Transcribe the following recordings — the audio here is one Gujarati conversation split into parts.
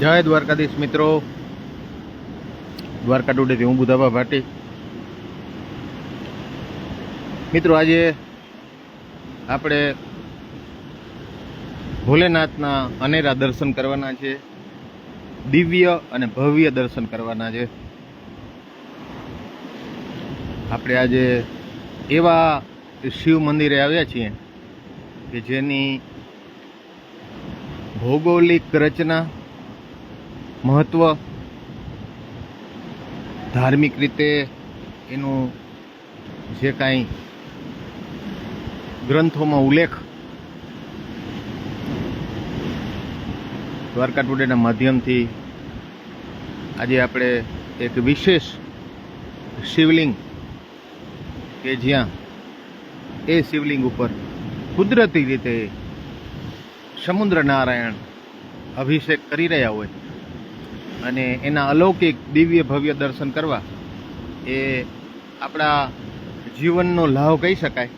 જય દ્વારકાધીશ મિત્રો. દ્વારકા ટુડેથી હું બુધાબા ભાટી. મિત્રો, આજે આપણે ભોલેનાથના અનેરા દર્શન કરવાના છે. દિવ્ય અને ભવ્ય દર્શન કરવાના છે. આપણે આજે એવા શિવ મંદિરે આવ્યા છીએ કે જેની ભૌગોલિક રચના મહત્વ ધાર્મિક રીતે એનું જે કાંઈ ગ્રંથોમાં ઉલ્લેખ દ્વારકા ટુડેના માધ્યમથી આજે આપણે એક વિશેષ શિવલિંગ કે જ્યાં એ શિવલિંગ ઉપર કુદરતી રીતે સમુદ્ર નારાયણ અભિષેક કરી રહ્યા હોય. અને એના અલૌકિક દિવ્ય ભવ્ય દર્શન કરવા એ આપણા જીવનનો લાભ કહી શકાય.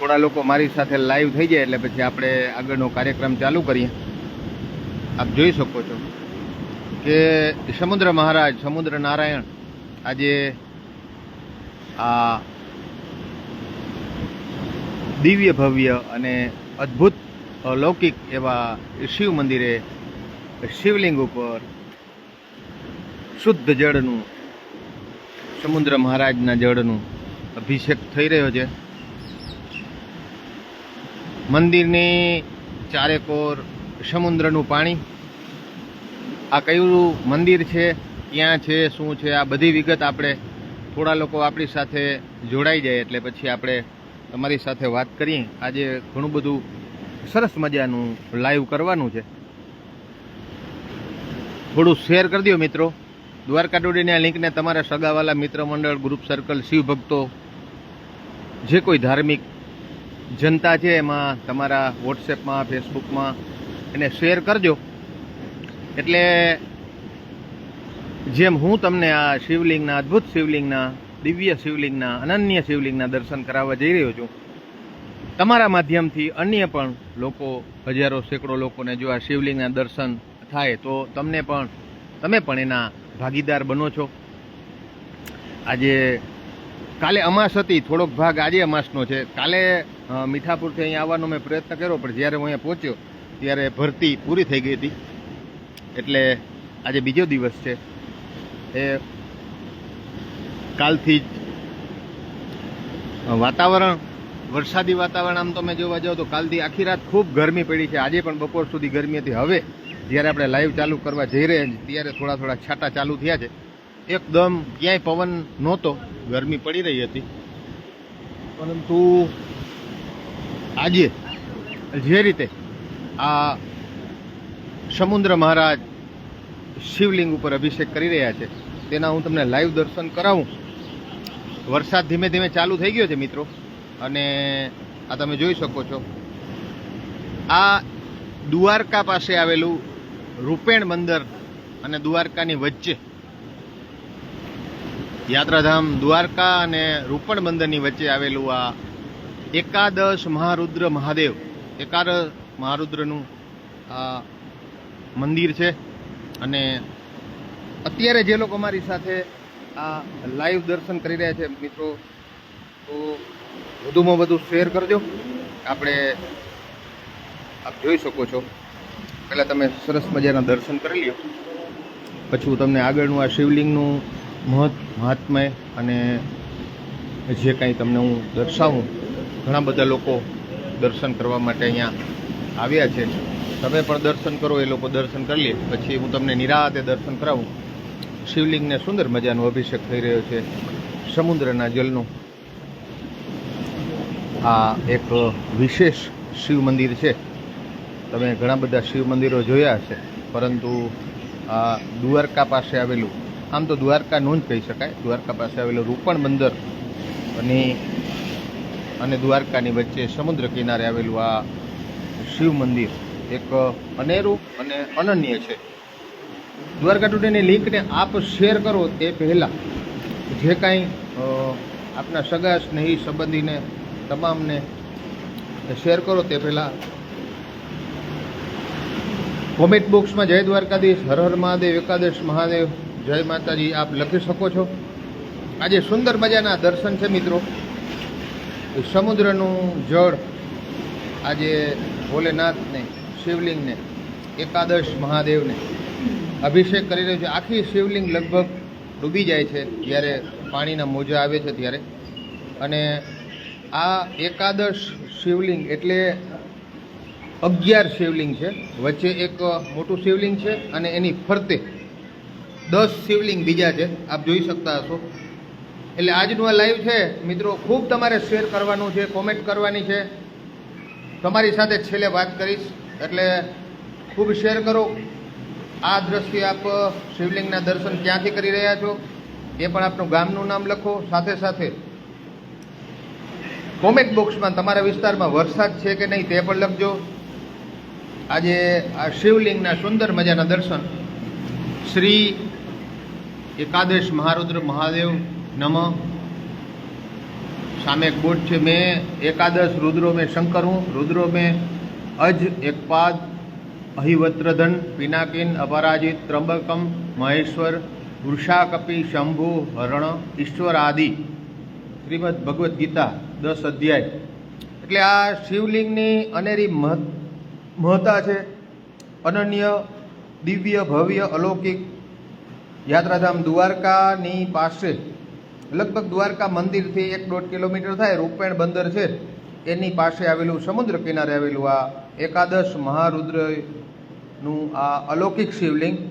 થોડા લોકો મારી સાથે લાઈવ થઈ જાય એટલે પછી આપણે આગળનો કાર્યક્રમ ચાલુ કરીએ. આપ જોઈ શકો છો કે સમુદ્ર મહારાજ, સમુદ્ર નારાયણ આજે આ દિવ્ય ભવ્ય અને અદ્ભુત અલૌકિક એવા શિવ મંદિરે શિવલિંગ ઉપર શુદ્ધ જળનું સમુદ્ર મહારાજના જળનું અભિષેક થઈ રહ્યો છે મંદિરની ચારેકોર સમુદ્રનું પાણી આ કયું મંદિર છે ક્યાં છે શું છે આ બધી વિગત આપણે થોડા લોકો આપણી સાથે જોડાઈ જાય એટલે પછી આપણે તમારી સાથે વાત કરીએ. આજે ઘણું બધું સરસ મજાનું લાઈવ કરવાનું છે. થોડું શેર કરી દો મિત્રો. દ્વારકા ડોડીની આ લિંકને તમારા સગાવાલા મિત્ર મંડળ ગ્રુપ સર્કલ શિવ ભક્તો, જે કોઈ ધાર્મિક જનતા છે, એમાં તમારા વોટ્સએપમાં ફેસબુકમાં એને શેર કરજો એટલે જેમ હું તમને આ શિવલિંગના, અદ્ભુત શિવલિંગના, દિવ્ય શિવલિંગના, અનન્ય શિવલિંગના દર્શન કરાવવા જઈ રહ્યો છું તમારા માધ્યમથી અન્ય પણ લોકો, હજારો સેંકડો લોકોને જો આ શિવલિંગના દર્શન થાય, તો તમને પણ, તમે પણ એના ભાગીદાર બનો છો. આજે કાલે અમાસ હતી, થોડોક ભાગ આજે અમાસનો છે. કાલે મીઠાપુરથી અહીંયા આવવાનો મેં પ્રયત્ન કર્યો, પણ જ્યારે હું અહીંયા પહોંચ્યો, ત્યારે ભરતી પૂરી થઈ ગઈ હતી. એટલે આજે બીજો દિવસ છે. એ કાલથી જ વાતાવરણ વરસાદી વાતાવરણ આમ તમે જોવા જાઓ તો કાલથી આખી રાત ખૂબ ગરમી પડી છે. આજે પણ બપોર સુધી ગરમી હતી. હવે જ્યારે આપણે લાઈવ ચાલુ કરવા જઈ રહ્યા છીએ, ત્યારે થોડા થોડા છાંટા ચાલુ થયા છે. એકદમ ક્યાંય પવન નહોતો, ગરમી પડી રહી હતી. પરંતુ આજે જે રીતે આ સમુદ્ર મહારાજ શિવલિંગ ઉપર અભિષેક કરી રહ્યા છે, તેના હું તમને લાઈવ દર્શન કરાવું. વરસાદ ધીમે ધીમે ચાલુ થઈ ગયો છે, મિત્રો. અને આ તમે જોઈ શકો છો. આ દ્વારકા પાસે આવેલું રૂપેણ બંદર અને દ્વારકાની વચ્ચે યાત્રાધામ દ્વારકા અને રૂપણ બંદરની વચ્ચે આવેલું આ એકાદશ મહારુદ્ર મહાદેવ. એકાદશ મહારુદ્રનું આ મંદિર છે અને અત્યારે જે લોકો મારી સાથે આ લાઈવ દર્શન કરી રહ્યા છે મિત્રો, તો વધુમાં વધુ શેર કરજો. આપણે આપ જોઈ શકો છો. પહેલાં તમે સરસ મજાના દર્શન કરી લ્યો. પછી હું તમને આગળનું આ શિવલિંગનું મહત્ મહાત્મય અને જે કાંઈ તમને હું દર્શાવું, ઘણા બધા લોકો દર્શન કરવા માટે અહીંયા આવ્યા છે. તમે પણ દર્શન કરો, એ લોકો દર્શન કરી લે. પછી હું તમને નિરાતે દર્શન કરાવું. શિવલિંગને સુંદર મજાનો અભિષેક થઈ રહ્યો છે. સમુદ્રના જલનો આ એક વિશેષ શિવ મંદિર છે. તમે ઘણા બધા શિવ મંદિરો જોયા છે પરંતુ આ દ્વારકા પાસે આવેલું, આમ તો દ્વારકાનું જ કહી શકાય, દ્વારકા પાસે આવેલું રૂપણ બંદર અને અને દ્વારકાની વચ્ચે સમુદ્ર કિનારે આવેલું આ શિવ મંદિર એક અનેરું અને અનન્ય છે. દ્વારકા ટુડેની લિંકને આપ શેર કરો તે પહેલાં. જે કાંઈ આપના સગા સ્નેહી સંબંધીને તમામને શેર કરો તે પહેલાં. કોમેન્ટ બોક્સમાં જય દ્વારકાધીશ, હર હર મહાદેવ, એકાદશ મહાદેવ, જય માતાજી, આપ લખી શકો છો. આજે સુંદર મજાના દર્શન છે મિત્રો. સમુદ્રનું જળ આજે ભોલેનાથને, શિવલિંગને, એકાદશ મહાદેવને અભિષેક કરી રહ્યો છે. આખી શિવલિંગ લગભગ ડૂબી જાય છે જ્યારે પાણીના મોજા આવે છે ત્યારે. અને આ એકાદશ શિવલિંગ એટલે અગિયાર શિવલિંગ છે. વચ્ચે એક મોટું શિવલિંગ છે અને એની ફરતે દસ શિવલિંગ બીજા છે. આપ જોઈ શકતા હશો. એટલે આજનું આ લાઈવ છે. મિત્રો, ખૂબ તમારે શેર કરવાનું છે કોમેન્ટ કરવાની છે. તમારી સાથે છેલ્લે વાત કરીશ. એટલે ખૂબ શેર કરો. આ દ્રશ્ય આપ શિવલિંગના દર્શન ક્યાંથી કરી રહ્યા છો? એ પણ આપનું ગામનું નામ લખો. સાથે સાથે કોમેન્ટ બોક્સમાં તમારા વિસ્તારમાં વરસાદ છે કે નહીં તે પણ લખજો. આજે આ શિવલિંગના સુંદર મજાના દર્શન. શ્રી એકાદશ મહારુદ્ર મહાદેવ નમ. સામે બોર્ડ છે, મેં એકાદશ રુદ્રો મેં શંકર હું રુદ્રો મેં અજ એકપાદ અહિવત્રધન, પિનાકિન, અપરાજિત, ત્રંબકમ, મહેશ્વર, વૃષાકપી, શંભુ, હરણ ઈશ્વર આદિ શ્રીમદ ભગવદ્ ગીતા. દસ અધ્યાય. એટલે આ શિવલિંગની અનેરી મહત્ મહત્તા છે. અનન્ય, દિવ્ય, ભવ્ય, અલૌકિક, યાત્રાધામ દ્વારકાની પાસે. લગભગ દ્વારકા મંદિરથી એક દોઢ કિલોમીટર થાય, રૂપેણ બંદર છે. એની પાસે આવેલું સમુદ્ર કિનારે આવેલું આ એકાદશ મહારુદ્રનું આ અલૌકિક શિવલિંગ.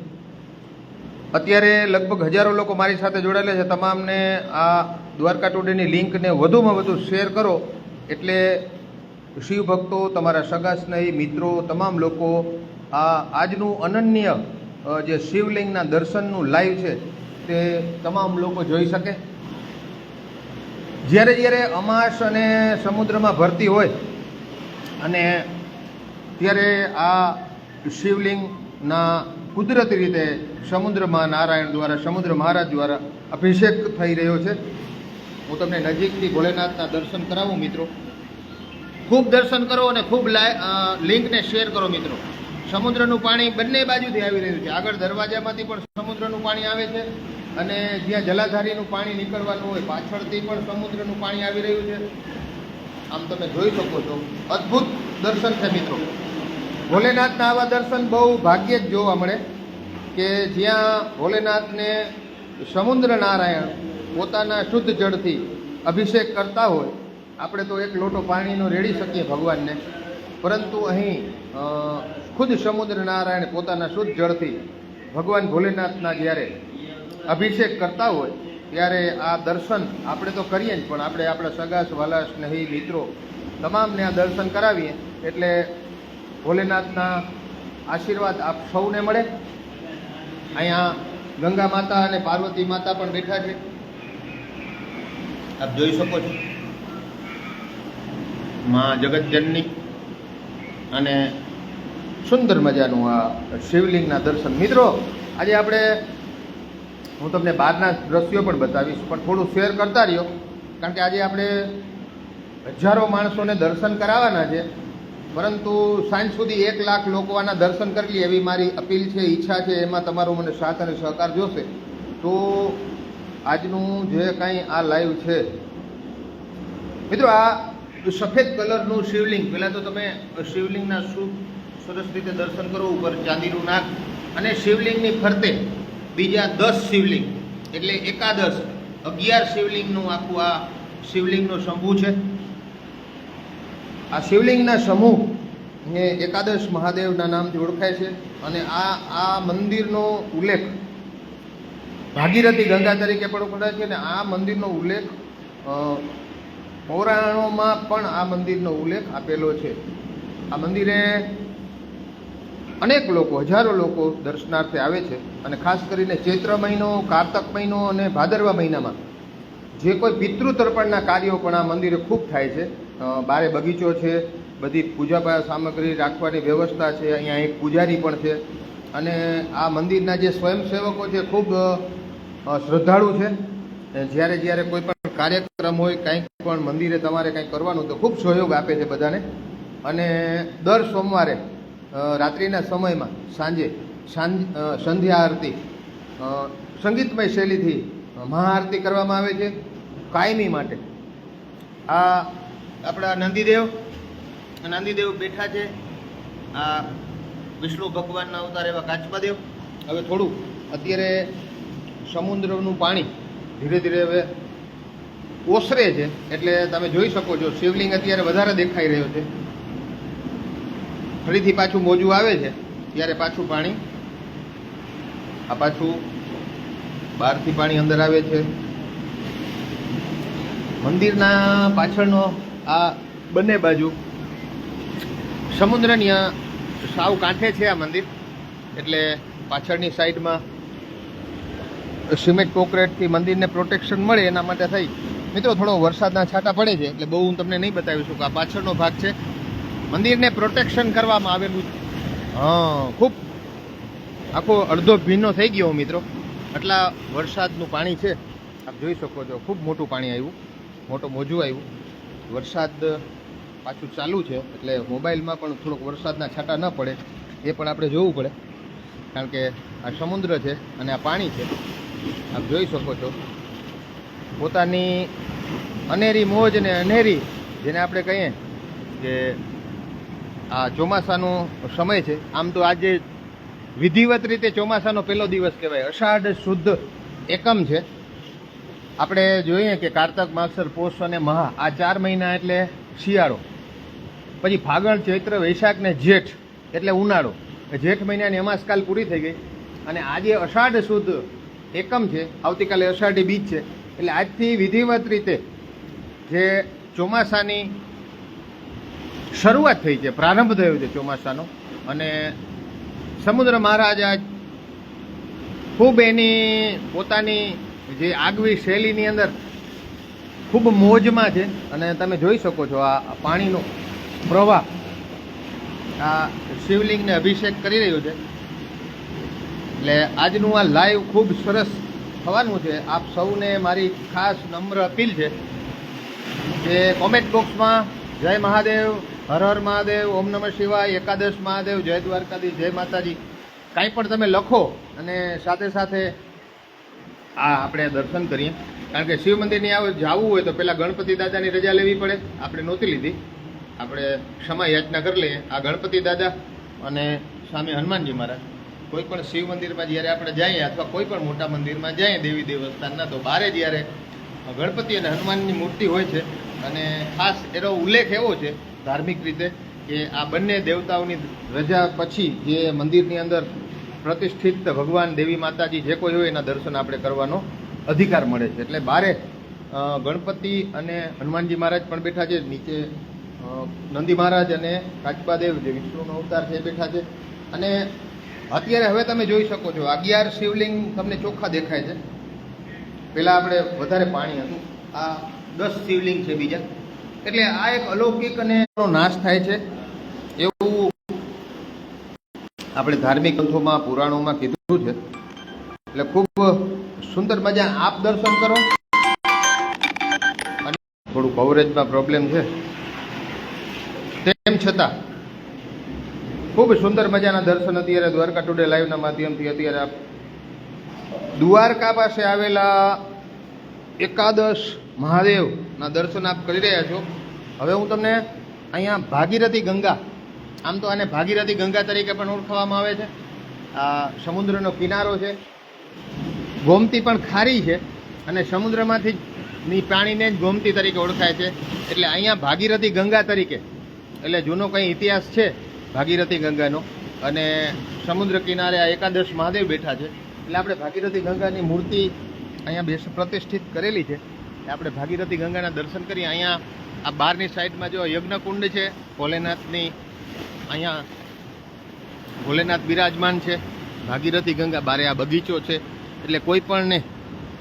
અત્યારે લગભગ હજારો લોકો મારી સાથે જોડાયેલા છે. તમામને આ દ્વારકા ટુડેની લિંકને વધુમાં વધુ શેર કરો એટલે શિવ ભક્તો તમારા સગા સ્નેહી, મિત્રો, તમામ લોકો આ આજનું અનન્ય જે શિવલિંગના દર્શનનું લાઈવ છે તે તમામ લોકો જોઈ શકે. જ્યારે જ્યારે અમાસ અને સમુદ્રમાં ભરતી હોય અને ત્યારે આ શિવલિંગના કુદરતી રીતે સમુદ્રમાં નારાયણ દ્વારા, સમુદ્ર મહારાજ દ્વારા અભિષેક થઈ રહ્યો છે હું તમને નજીકથી ભોલેનાથના દર્શન કરાવું, મિત્રો. ખૂબ દર્શન કરો અને ખૂબ લિંકને શેર કરો, મિત્રો. સમુદ્રનું પાણી બંને બાજુથી આવી રહ્યું છે. આગળ દરવાજામાંથી પણ સમુદ્રનું પાણી આવે છે અને જ્યાં જલાધારીનું પાણી નીકળવાનું હોય, પાછળથી પણ સમુદ્રનું પાણી આવી રહ્યું છે. આમ તમે જોઈ શકો છો. અદ્ભુત દર્શન છે, મિત્રો. ભોલેનાથના આવા દર્શન બહુ ભાગ્યે જ જોવા મળે કે જ્યાં ભોલેનાથને સમુદ્ર નારાયણ પોતાના શુદ્ધ જળથી અભિષેક કરતા હોય, આપણે તો એક લોટો પાણીનો રેડી શકીએ ભગવાનને. પરંતુ અહીં ખુદ સમુદ્ર નારાયણ પોતાના શુદ્ધ જળથી ભગવાન ભોલેનાથના જ્યારે અભિષેક કરતા હોય, ત્યારે આ દર્શન આપણે તો કરીએ જ, પણ આપણે આપણા સગા, વાલા, સ્નેહી, મિત્રો તમામને આ દર્શન કરાવીએ, એટલે ભોલેનાથના આશીર્વાદ આપ સૌને મળે. અહીંયા ગંગા માતા અને પાર્વતી માતા પણ બેઠા છે. આપ જોઈ શકો છો. માં જગતજનની અને સુંદર મજાનું આ શિવલિંગના દર્શન. મિત્રો, આજે આપણે, હું તમને બહારના દ્રશ્યો પણ બતાવીશ, પણ થોડું શેર કરતા રહ્યો, કારણ કે આજે આપણે હજારો માણસોને દર્શન કરાવવાના છે, પરંતુ સાંજ સુધી એક લાખ લોકો આના દર્શન કરી લે એવી મારી અપીલ છે, ઈચ્છા છે, એમાં તમારો મને સાથ અને સહકાર જોશે. તો આજનું જે કાંઈ આ લાઈવ છે, મિત્રો આ સફેદ કલરનું શિવલિંગ, પહેલાં તો તમે શિવલિંગના શું સરસ રીતે દર્શન કરો, ઉપર ચાંદીનું નાક અને શિવલિંગની ફરતે બીજા દસ શિવલિંગ, એટલે એકાદશ, અગિયાર શિવલિંગનું આખું આ શિવલિંગનો સમૂહ છે. આ શિવલિંગના સમૂહ ને એકાદશ મહાદેવના નામથી ઓળખાય છે અને આ આ મંદિરનો ઉલ્લેખ ભાગીરથી ગંગા તરીકે પણ ઓળખાય છે અને આ મંદિરનો ઉલ્લેખ પૌરાણોમાં પણ આ મંદિરનો ઉલ્લેખ આપેલો છે. આ મંદિરે અનેક લોકો, હજારો લોકો દર્શનાર્થે આવે છે અને ખાસ કરીને ચૈત્ર મહિનો, કારતક મહિનો અને ભાદરવા મહિનામાં જે કોઈ પિતૃતર્પણના કાર્યો પણ આ મંદિરે ખૂબ થાય છે. બારે બગીચો છે, બધી પૂજા સામગ્રી રાખવાની વ્યવસ્થા છે, અહીંયા એક પૂજારી પણ છે અને આ મંદિરના જે સ્વયંસેવકો છે ખૂબ શ્રદ્ધાળુ છે. જ્યારે જ્યારે કોઈ પણ કાર્યક્રમ હોય, કંઈક પણ મંદિરે તમારે કંઈક કરવાનું, તો ખૂબ સહયોગ આપે છે બધાને. અને દર સોમવારે રાત્રિના સમયમાં, સાંજે, સાંજ સંધ્યા આરતી સંગીતમય શૈલીથી મહાઆરતી કરવામાં આવે છે, કાયમી માટે. આ આપણા નંદીદેવ નંદીદેવ બેઠા છે. આ વિષ્ણુ ભગવાનના અવતાર એવા કાચબાદેવ. હવે થોડું, અત્યારે સમુદ્રનું પાણી ધીરે ધીરે હવે ઓસરે છે. એટલે તમે જોઈ શકો છો, શિવલિંગ અત્યારે વધારે દેખાઈ રહ્યો છે. ફરીથી પાછું મોજું આવે છે, ત્યારે પાછું પાણી, આ પાછું બહારથી પાણી અંદર આવે છે. મંદિરના પાછળનો આ બંને બાજુ સમુદ્રની સાવ કાંઠે છે આ મંદિર. એટલે પાછળની સાઈડમાં સિમેન્ટ કોન્ક્રીટથી મંદિરને પ્રોટેક્શન મળે એના માટે થઈ. મિત્રો, થોડો વરસાદના છાંટા પડે છે, એટલે બહુ હું તમને નહીં બતાવી શકું. આ પાછળનો ભાગ છે. મંદિરને પ્રોટેક્શન કરવામાં આવેલું હા, ખૂબ. આખો અડધો ભીનો થઈ ગયો મિત્રો. આટલા વરસાદનું પાણી છે. આપ જોઈ શકો છો, ખૂબ મોટું પાણી આવ્યું. મોટું મોજું આવ્યું. વરસાદ પાછું ચાલુ છે, એટલે મોબાઈલમાં પણ થોડોક વરસાદના છાંટા ન પડે. એ પણ આપણે જોવું પડે. કારણ કે આ સમુદ્ર છે અને આ પાણી છે. આપ જોઈ શકો છો. પોતાની અનેરી મોજ ને અનેરી જેને આપણે કહીએ કે આ ચોમાસાનો સમય છે. આમ તો આજે વિધિવત રીતે ચોમાસાનો પહેલો દિવસ કહેવાય. અષાઢ શુદ્ધ એકમ છે. આપણે જોઈએ કે કારતક, માગસર, પોષ અને મહા આ ચાર મહિના એટલે શિયાળો. પછી ફાગણ, ચૈત્ર, વૈશાખ ને જેઠ એટલે ઉનાળો. જેઠ મહિનાની અમાસકાલ પૂરી થઈ ગઈ. અને આજે અષાઢ શુદ્ધ એકમ છે, આવતીકાલે અષાઢી બીજ છે. એટલે આજથી વિધિવત રીતે જે ચોમાસાની શરૂઆત થઈ છે, પ્રારંભ થયો છે ચોમાસાનો, અને સમુદ્ર મહારાજ આજ ખૂબ એની પોતાની જે આગવી શૈલીની અંદર ખૂબ મોજમાં છે, અને તમે જોઈ શકો છો આ પાણીનો પ્રવાહ, આ શિવલિંગને અભિષેક કરી રહ્યો છે. એટલે આજનું આ લાઈવ ખૂબ સરસ થવાનું છે. આપ સૌને મારી ખાસ નમ્ર અપીલ છે કે કોમેન્ટ બોક્સમાં જય મહાદેવ, હર હર મહાદેવ, ઓમ નમઃ શિવાય, એકાદશ મહાદેવ, જય દ્વારકાધી જય માતાજી. કાંઈ પણ તમે લખો અને સાથે સાથે આ આપણે દર્શન કરીએ. કારણ કે શિવ મંદિરની આવે જવું હોય તો પહેલાં ગણપતિ દાદાની રજા લેવી પડે. આપણે નહોતી લીધી. આપણે ક્ષમા યાચના કરી લઈએ. આ ગણપતિ દાદા અને સામે હનુમાનજી મહારાજ. કોઈ પણ શિવ મંદિરમાં જ્યારે આપણે જઈએ અથવા કોઈ પણ મોટા મંદિરમાં જઈએ દેવી દેવસ્થાનના, તો બારે જ્યારે ગણપતિ અને હનુમાનની મૂર્તિ હોય છે, અને ખાસ એનો ઉલ્લેખ એવો છે ધાર્મિક રીતે કે આ બંને દેવતાઓની રજા પછી જે મંદિરની અંદર પ્રતિષ્ઠિત ભગવાન દેવી માતાજી જે કોઈ હોય એના દર્શન આપણે કરવાનો અધિકાર મળે છે. એટલે બારે ગણપતિ અને હનુમાનજી મહારાજ પણ બેઠા છે, નીચે નંદી મહારાજ અને કાચબાદેવ જે વિષ્ણુનો અવતાર છે બેઠા છે. અને અત્યારે હવે તમે જોઈ શકો છો, અગિયાર શિવલિંગ તમને ચોખ્ખા દેખાય છે. પહેલાં આપણે વધારે પાણી હતું. આ દસ શિવલિંગ છે બીજા. એટલે આ એક અલૌકિક અને નાશ થાય છે. એવું આપણે ધાર્મિક ગ્રંથોમાં, પુરાણોમાં કીધું છે. એટલે ખૂબ સુંદર મજા. આપ દર્શન કરો. અને થોડું કવરેજમાં પ્રોબ્લેમ છે. તેમ છતાં ખૂબ સુંદર મજાના દર્શન અત્યારે દ્વારકા ટુડે લાઈવના માધ્યમથી અત્યારે આપ દ્વારકા પાસે આવેલા એકાદશ મહાદેવના દર્શન આપ કરી રહ્યા છો. હવે હું તમને અહીંયા ભાગીરથી ગંગા, આમ તો આને ભાગીરથી ગંગા તરીકે પણ ઓળખવામાં આવે છે. આ સમુદ્રનો કિનારો છે. ગોમતી પણ ખારી છે અને સમુદ્રમાંથી ની પાણીને જ ગોમતી તરીકે ઓળખાય છે. એટલે અહીંયા ભાગીરથી ગંગા તરીકે, એટલે જૂનો કંઈ ઇતિહાસ છે ભાગીરથી ગંગાનો. અને સમુદ્ર કિનારે આ એકાદશ મહાદેવ બેઠા છે. એટલે આપણે ભાગીરથી ગંગાની મૂર્તિ અહીંયા બેસ, પ્રતિષ્ઠિત કરેલી છે. આપણે ભાગીરથી ગંગાના દર્શન કરીએ અહીંયા, આ બહારની સાઈડમાં જો યજ્ઞકુંડ છે, ભોલેનાથની અહીંયા, ભોલેનાથ બિરાજમાન છે. ભાગીરથી ગંગા બારે આ બગીચો છે. એટલે કોઈ પણને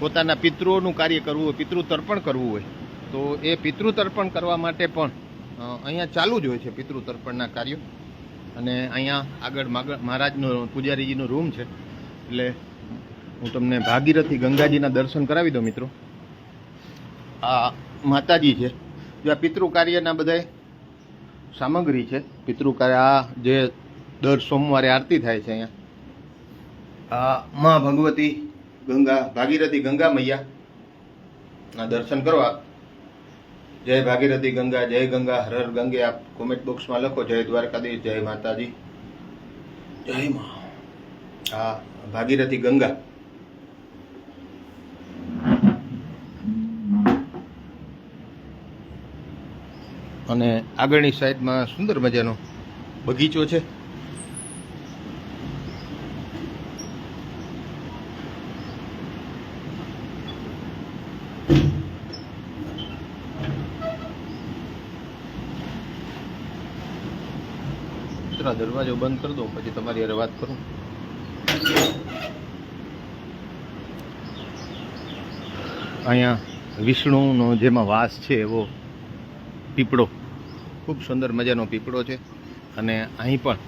પોતાના પિતૃઓનું કાર્ય કરવું હોય પિતૃ તર્પણ કરવું હોય, તો એ પિતૃ તર્પણ કરવા માટે પણ અહીંયા ચાલુ જ હોય છે પિતૃ તર્પણના કાર્યો. અને અહીંયા આગળ મહારાજનો, પૂજારીજીનો રૂમ છે. એટલે હું તમને ભાગીરથી ગંગાજીના દર્શન કરાવી દઉં મિત્રો. આ માતાજી છે. જો આ પિતૃ કાર્યના બધાય સામગ્રી છે, પિતૃ કાર્ય, આ જે દર સોમવારે આરતી થાય છે અહીંયા. આ મા ભગવતી ગંગા, ભાગીરથી ગંગા મૈયા ના દર્શન કરવા જય ભાગીરથી ગંગા જય ગંગા હર હર ગંગે. આપ કોમેન્ટ બોક્સમાં લખો. જય દ્વારકાધીશ જય માતાજી. જય મા. હા ભાગીરથી ગંગા. અને આગળની સાઈડમાં સુંદર મજાનો બગીચો છે. મિત્રો બંધ કરી દઉં પછી તમારી હારે વાત કરું. અહીંયા વિષ્ણુનો જેમાં વાસ છે એવો પીપળો, ખૂબ સુંદર મજાનો પીપળો છે. અને અહીં પણ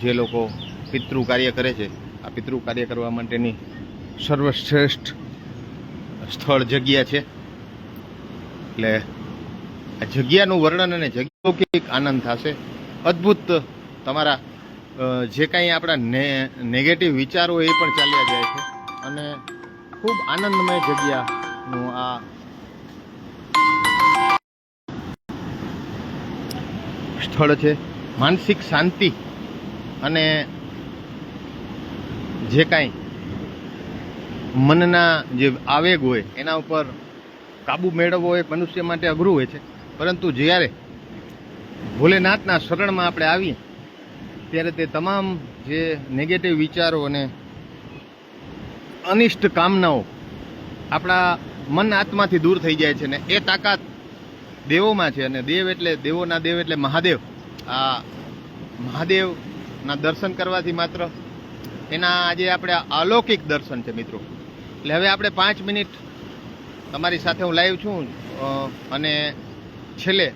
જે લોકો પિતૃ કાર્ય કરે છે, આ પિતૃ કાર્ય કરવા માટેની સર્વશ્રેષ્ઠ સ્થળ જગ્યા છે. એટલે આ જગ્યાનું વર્ણન અને જગ્યા આનંદ થશે. અદ્ભુત તમારા જે કાંઈ આપણા નેગેટિવ વિચારો એ પણ ચાલ્યા જાય છે. અને ખૂબ આનંદમય જગ્યાનું આ સ્થળ છે. માનસિક શાંતિ અને જે કાંઈ મનના જે આવેગ હોય, એના ઉપર કાબુ મેળવવો એ મનુષ્ય માટે અઘરું હોય છે. પરંતુ જ્યારે ભોલેનાથના શરણમાં આપણે આવીએ ત્યારે તે તમામ જે નેગેટિવ વિચારો અને અનિષ્ટ કામનાઓ આપણા મન આત્માથી દૂર થઈ જાય છે ને એ તાકાત દેવોમાં છે અને દેવ એટલે દેવોના દેવ એટલે મહાદેવ. આ મહાદેવના દર્શન કરવાથી માત્ર એના આજે આપણે અલૌકિક દર્શન છે મિત્રો. એટલે હવે આપણે પાંચ મિનિટ તમારી સાથે હું લાઈવ છું અને છેલ્લે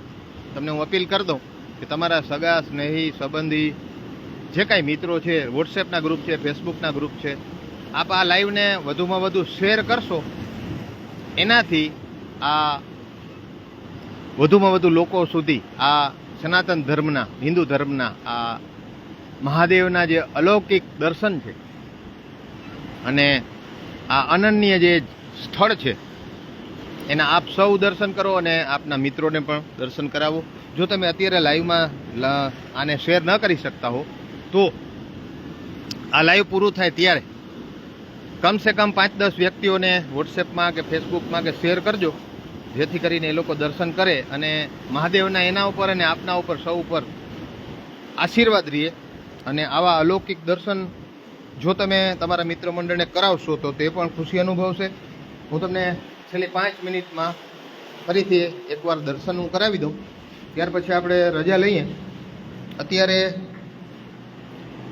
તમને હું અપીલ કરી દઉં કે તમારા સગા, સ્નેહી, સંબંધી જે કાંઈ મિત્રો છે વોટ્સએપના ગ્રુપ છે ફેસબુકના ગ્રુપ છે, આપ આ લાઈવને વધુમાં વધુ શેર કરશો. એનાથી આ વધુમાં વધુ લોકો સુધી આ સનાતન ધર્મના, હિન્દુ ધર્મના, આ મહાદેવના જે અલૌકિક દર્શન છે અને આ અનન્ય જે સ્થળ છે, એના આપ સૌ દર્શન કરો અને આપના મિત્રોને પણ દર્શન કરાવો. જો તમે અત્યારે લાઈવમાં આને શેર ન કરી શકતા હો તો આ લાઈવ પૂરું થાય ત્યારે. કમસે કમ પાંચ દસ વ્યક્તિઓને વોટ્સએપમાં કે ફેસબુકમાં કે શેર કરજો. જેથી કરીને એ લોકો દર્શન કરે અને મહાદેવના એના ઉપર અને આપના ઉપર સૌ ઉપર આશીર્વાદ રહીએ અને આવા અલૌકિક દર્શન જો તમે તમારા મિત્ર મંડળને કરાવશો તો તે પણ ખુશી અનુભવશે. હું તમને છેલ્લી પાંચ મિનિટમાં ફરીથી એકવાર દર્શન હું કરાવી દઉં. ત્યાર પછી આપણે રજા લઈએ. અત્યારે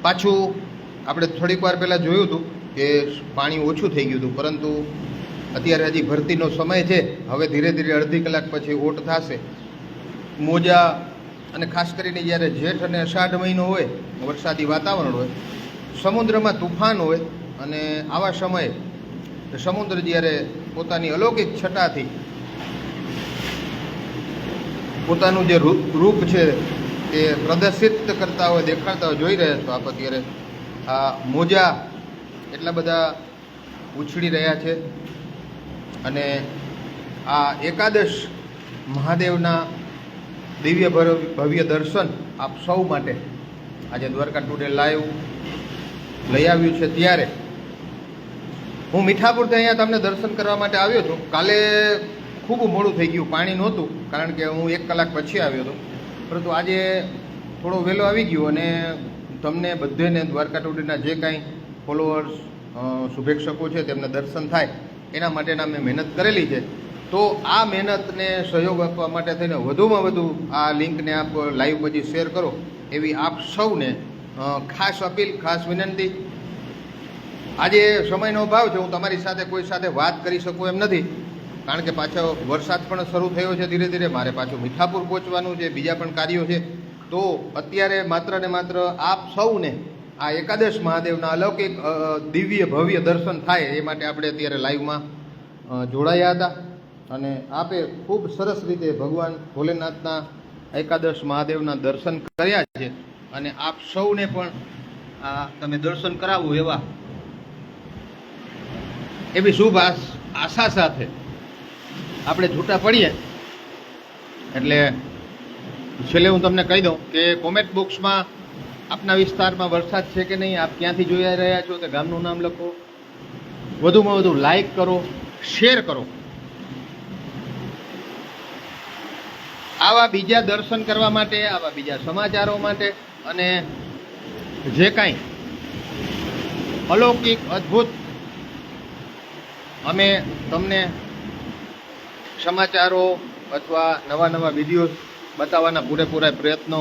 પાછું આપણે થોડીક વાર પહેલાં જોયું હતું કે પાણી ઓછું થઈ ગયું હતું, પરંતુ અત્યારે હજી ભરતીનો સમય છે. હવે ધીરે ધીરે અડધી કલાક પછી ઓટ થશે. મોજા અને ખાસ કરીને જ્યારે જેઠ અને અષાઢ મહિનો હોય, વરસાદી વાતાવરણ હોય, સમુદ્રમાં તુફાન હોય અને આવા સમયે સમુદ્ર જ્યારે પોતાની અલૌકિક છટાથી પોતાનું જે રૂપ છે તે પ્રદર્શિત કરતા હોય, દેખાડતા હોય, જોઈ રહ્યા છો આપ અત્યારે. આ મોજા એટલા બધા ઉછળી રહ્યા છે અને આ એકાદશ મહાદેવના દિવ્ય ભવ્ય દર્શન આપ સૌ માટે આજે દ્વારકા ટુડે લાઈવ લઈ આવ્યું છે ત્યારે. હું મીઠાપુરથી અહીંયા તમને દર્શન કરવા માટે આવ્યો છું. કાલે ખૂબ મોડું થઈ ગયું, પાણી નહોતું, કારણ કે હું એક કલાક પછી આવ્યો હતો. પરંતુ આજે થોડો વહેલો આવી ગયો અને તમને બધેને દ્વારકા ટુડીના જે કાંઈ ફોલોઅર્સ શુભેચ્છકો છે, તેમને દર્શન થાય, એના માટેના મેં મહેનત કરેલી છે. તો આ મહેનતને સહયોગ આપવા માટે થઈને વધુમાં વધુ આ લિંકને આપ લાઈવ પછી શેર કરો, એવી આપ સૌને ખાસ અપીલ, ખાસ વિનંતી. આજે સમયનો અભાવ છે, હું તમારી સાથે કોઈ સાથે વાત કરી શકું એમ નથી. કારણ કે પાછો વરસાદ પણ શરૂ થયો છે ધીરે ધીરે, મારે પાછું મીઠાપુર પહોંચવાનું છે, બીજા પણ કાર્યો છે. તો અત્યારે માત્ર ને માત્ર આપ સૌને આ એકાદશ મહાદેવના અલૌકિક દિવ્ય ભવ્ય દર્શન થાય એ માટે આપણે અત્યારે લાઈવમાં જોડાયા હતા. અને આપે ખૂબ સરસ રીતે ભગવાન ભોલેનાથના એકાદશ મહાદેવના દર્શન કર્યા છે. અને આપ સૌને પણ આ તમે દર્શન કરાવો એવા. એવી શુભ આશા સાથે આપણે છૂટા પડીએ. એટલે છેલ્લે હું તમને કહી દઉં કે કોમેન્ટ બોક્સમાં આપના વિસ્તારમાં વરસાદ છે કે નહીં, આપ ક્યાંથી જોઈ રહ્યા છો તે ગામનું નામ લખો. વધુમાં વધુ લાઈક કરો શેર કરો. આવા બીજા દર્શન કરવા માટે, આવા બીજા સમાચારો માટે અને જે કાંઈ અલૌકિક, અદ્ભુત, અમે તમને સમાચારો અથવા નવા નવા વીડિયો બતાવવાના પૂરેપૂરા પ્રયત્નો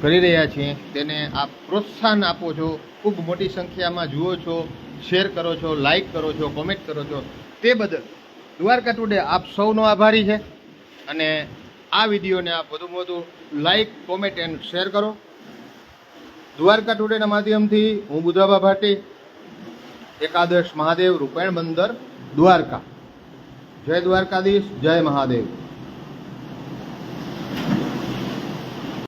કરી રહ્યા છીએ. તેને આપ પ્રોત્સાહન આપો છો, ખૂબ મોટી સંખ્યામાં જુઓ છો, શેર કરો છો, લાઈક કરો છો, કોમેન્ટ કરો છો. તે બદલ દ્વારકા ટુડે આપ સૌનો આભારી છે અને આ વિડીયોને આપ વધુમાં વધુ લાઈક, કોમેન્ટ એન્ડ શેર કરો. દ્વારકા ટુડેના માધ્યમથી હું બુધાબા ભાટી, એકાદશ મહાદેવ રૂપેણ બંદર, દ્વારકા. જય દ્વારકાધીશ જય મહાદેવ.